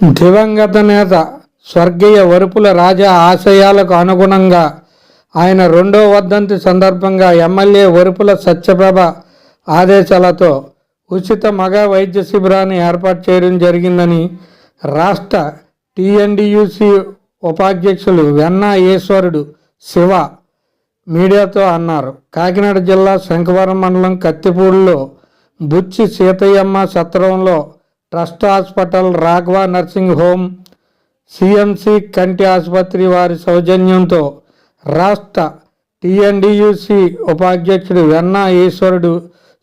దివంగత నేత స్వర్గీయ వరుపుల రాజా ఆశయాలకు అనుగుణంగా ఆయన రెండో వర్ధంతి సందర్భంగా ఎమ్మెల్యే వరుపుల సత్యప్రభ ఆదేశాలతో ఉచిత మగ వైద్య శిబిరాన్ని ఏర్పాటు చేయడం జరిగిందని రాష్ట్ర టిఎన్డియుసి ఉపాధ్యక్షులు వెన్నా ఈశ్వరుడు శివ మీడియాతో అన్నారు. కాకినాడ జిల్లా శంఖవరం మండలం కత్తిపూడిలో బుచ్చి సీతయ్యమ్మ సత్రంలో trust hospital Raghava nursing home CMC కంటి ఆసుపత్రి వారి సౌజన్యంతో రాష్ట్ర టిఎన్డియుసి ఉపాధ్యక్షుడు వెన్నా ఈశ్వరుడు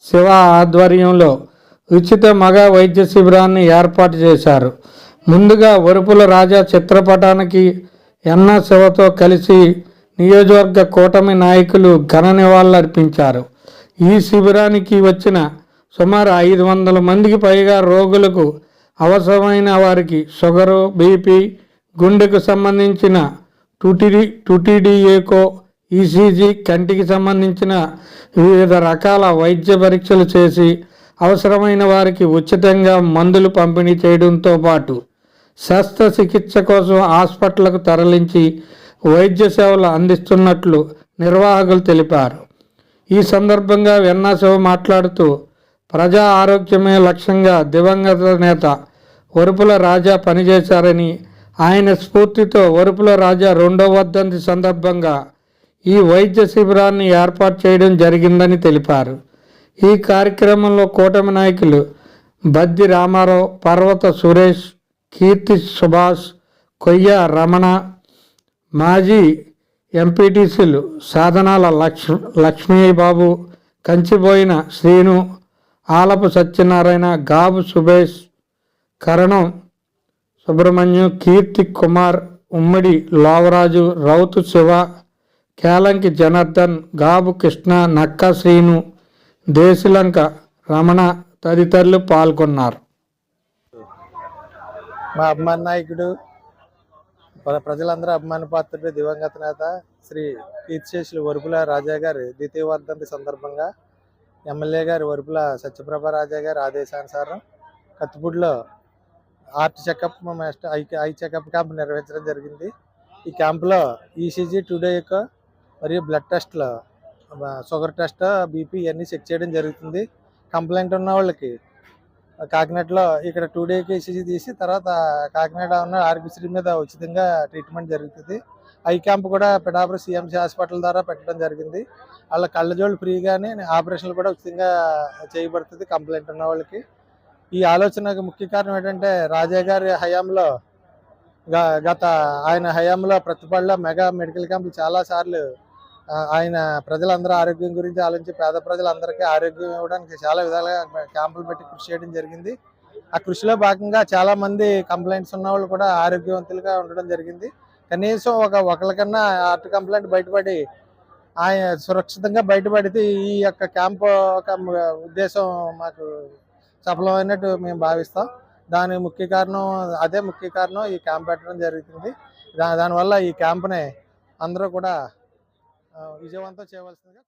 శివ ఆధ్వర్యంలో ఉచిత మగ వైద్య శిబిరాన్ని ఏర్పాటు చేశారు. ముందుగా వరుపుల రాజా చిత్రపటానికి ఎన్న శివతో కలిసి నియోజకవర్గ కూటమి నాయకులు ఘన నివాళులర్పించారు. ఈ శిబిరానికి వచ్చిన సుమారు ఐదు వందల మందికి పైగా రోగులకు అవసరమైన వారికి షుగరు బీపీ గుండెకు సంబంధించిన టుటిడి టుటిడిఏకో ఈసీజీ కంటికి సంబంధించిన వివిధ రకాల వైద్య పరీక్షలు చేసి అవసరమైన వారికి ఉచితంగా మందులు పంపిణీ చేయడంతో పాటు శస్త్రచికిత్స కోసం హాస్పిటల్కు తరలించి వైద్య సేవలు అందిస్తున్నట్లు నిర్వాహకులు తెలిపారు. ఈ సందర్భంగా వెన్నాశివ మాట్లాడుతూ ప్రజా ఆరోగ్యమే లక్ష్యంగా దివంగత నేత వరుపుల రాజా పనిచేశారని ఆయన స్ఫూర్తితో వరుపుల రాజా రెండో వర్ధంతి సందర్భంగా ఈ వైద్య శిబిరాన్ని ఏర్పాటు చేయడం జరిగిందని తెలిపారు. ఈ కార్యక్రమంలో కూటమి నాయకులు బద్ది రామారావు పర్వత సురేష్ కీర్తి సుభాష్ కొయ్య రమణ మాజీ ఎంపీటీసీలు సాధనాల లక్ష్ లక్ష్మీబాబు కంచిపోయిన శ్రీను ఆలపు సత్యనారాయణ గాబు సుభేష్ కరణం సుబ్రహ్మణ్యం కీర్తి కుమార్ ఉమ్మడి లావరాజు రౌతు శివ కేలంకి జనార్దన్ గాబు కృష్ణ నక్క శ్రీను దేశలంక రమణ తదితరులు పాల్గొన్నారు. మా అభిమాన నాయకుడు ప్రజలందరూ అభిమాన పాత్రుడు దివంగత నేత శ్రీ కీర్తిశేషులు వరుపుల రాజా గారి ద్వితీయ వర్ధంతి సందర్భంగా ఎమ్మెల్యే గారు వరుపుల సత్యప్రభ రాజా గారి ఆదేశానుసారం కత్తిపూడిలో art checkup master eye eye checkup camp నిర్వహించడం జరిగింది. ఈ క్యాంపులో ఈసీజీ టుడే యొక్క మరియు బ్లడ్ టెస్ట్లో షుగర్ టెస్ట్ బీపీ ఇవన్నీ చెక్ చేయడం జరుగుతుంది. కంప్లైంట్ ఉన్న వాళ్ళకి కాకినాడలో ఇక్కడ టూ డేకి ఈసీజీ తీసి తర్వాత కాకినాడ ఉన్న ఆర్బిసిడి మీద ఉచితంగా ట్రీట్మెంట్ జరుగుతుంది. ఐ క్యాంప్ కూడా పిఠాపురం సిఎంసి హాస్పిటల్ ద్వారా పెట్టడం జరిగింది. వాళ్ళ కళ్ళజోళ్ళు ఫ్రీగానే ఆపరేషన్లు కూడా ఉచితంగా చేయబడుతుంది కంప్లైంట్ ఉన్న వాళ్ళకి. ఈ ఆలోచనకు ముఖ్య కారణం ఏంటంటే రాజా గారి హయాంలో గ- గత ఆయన హయాంలో ప్రతిపాడులో మెగా మెడికల్ క్యాంపులు చాలా సార్లు ఆయన ప్రజలందరూ ఆరోగ్యం గురించి ఆలోచించి పేద ప్రజలందరికీ ఆరోగ్యం ఇవ్వడానికి చాలా విధాలుగా క్యాంపులు పెట్టి కృషి చేయడం జరిగింది. ఆ కృషిలో భాగంగా చాలా మంది కంప్లైంట్స్ ఉన్న వాళ్ళు కూడా ఆరోగ్యవంతులుగా ఉండడం జరిగింది. కనీసం ఒక ఒకరికన్నా ఆర్ట్ కంప్లైంట్ బయటపడి ఆయన సురక్షితంగా బయటపడితే ఈ యొక్క క్యాంప్ ఒక ఉద్దేశం మాకు సఫలమైనట్టు మేము భావిస్తాం. దాని ముఖ్య కారణం అదే ముఖ్య కారణం ఈ క్యాంప్ పెట్టడం జరుగుతుంది. దా దానివల్ల ఈ క్యాంప్ని అందరూ కూడా విజయవంతం చేయవలసిందిగా